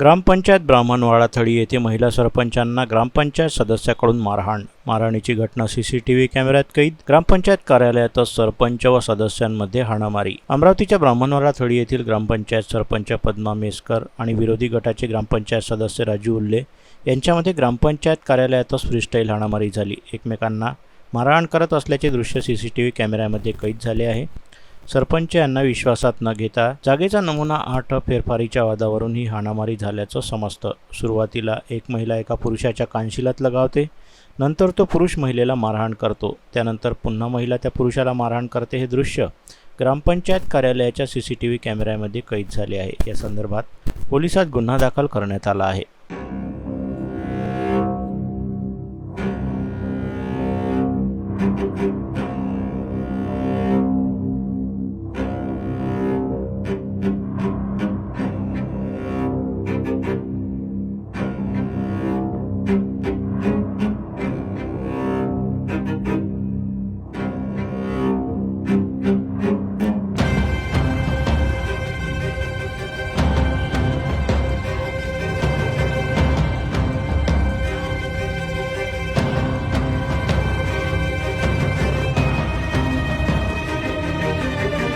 ग्रामपंचायत ब्राह्मणवाडा थळी येथे महिला सरपंचांना ग्रामपंचायत सदस्याकडून मारहाण. मारहाणीची घटना सीसीटीव्ही कॅमेऱ्यात कैद. ग्रामपंचायत कार्यालयातच सरपंच व सदस्यांमध्ये हाणामारी. अमरावतीच्या ब्राह्मणवाडा थळी येथील ग्रामपंचायत सरपंच पद्मा मेसकर आणि विरोधी गटाचे ग्रामपंचायत सदस्य राजू उल्ले यांच्यामध्ये ग्रामपंचायत कार्यालयातच फ्रीस्टाईल हाणामारी झाली. एकमेकांना मारहाण करत असल्याचे दृश्य सीसीटीव्ही कॅमेऱ्यामध्ये कैद झाले आहे. सरपंच यांना विश्वासात न घेता जागेचा नमुना आठ फेरफारीच्या वादावरून ही हाणामारी झाल्याचं समजतं. सुरुवातीला एक महिला एका पुरुषाच्या कानशिलात लगावते नंतर तो पुरुष महिलेला मारहाण करतो. त्यानंतर पुन्हा महिला त्या पुरुषाला मारहाण करते हे दृश्य ग्रामपंचायत कार्यालयाच्या सी सी टी व्ही कॅमेऱ्यामध्ये कैद झाले आहे. या संदर्भात पोलिसात गुन्हा दाखल करण्यात आला आहे.